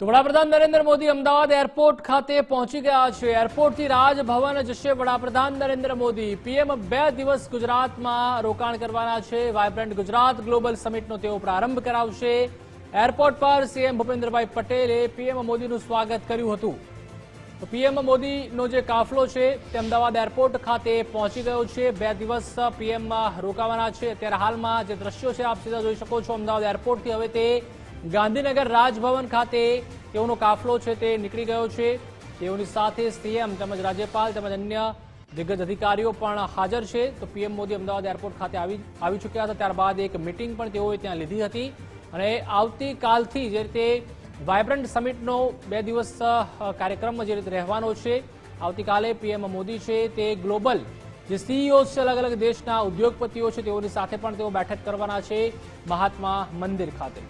તો વડાપ્રધાન નરેન્દ્ર મોદી અમદાવાદ એરપોર્ટ ખાતે પહોંચી ગયા છે. એરપોર્ટથી રાજભવન જશે વડાપ્રધાન નરેન્દ્ર મોદી. પીએમ બે દિવસ ગુજરાતમાં રોકાણ કરવાના છે. વાયબ્રન્ટ ગુજરાત ગ્લોબલ સમિટનો તેઓ પ્રારંભ કરાવશે. એરપોર્ટ પર સીએમ ભૂપેન્દ્રભાઈ પટેલે પીએમ મોદીનું સ્વાગત કર્યું હતું. તો પીએમ મોદીનો જે કાફલો છે તે અમદાવાદ એરપોર્ટ ખાતે પહોંચી ગયો છે. બે દિવસ પીએમ રોકાવાના છે. અત્યારે હાલમાં જે દ્રશ્યો છે, આપ સીધા જોઈ શકો છો અમદાવાદ એરપોર્ટથી. હવે તે ગાંધીનગર રાજભવન ખાતે તેઓનો કાફલો છે તે નીકળી ગયો છે. તેઓની સાથે સીએમ તેમજ રાજ્યપાલ તેમજ અન્ય દિગ્ગજ અધિકારીઓ પણ હાજર છે. તો પીએમ મોદી અમદાવાદ એરપોર્ટ ખાતે આવી આવી ચૂક્યા હતા. ત્યારબાદ એક મિટિંગ પણ તેઓએ ત્યાં લીધી હતી. અને આવતીકાલથી જે રીતે વાયબ્રન્ટ સમિટનો બે દિવસ કાર્યક્રમ જે રીતે રહેવાનો છે, આવતીકાલે પીએમ મોદી છે તે ગ્લોબલ જે સીઈઓ છે અલગ અલગ દેશના ઉદ્યોગપતિઓ છે તેઓની સાથે પણ તેઓ બેઠક કરવાના છે મહાત્મા મંદિર ખાતે.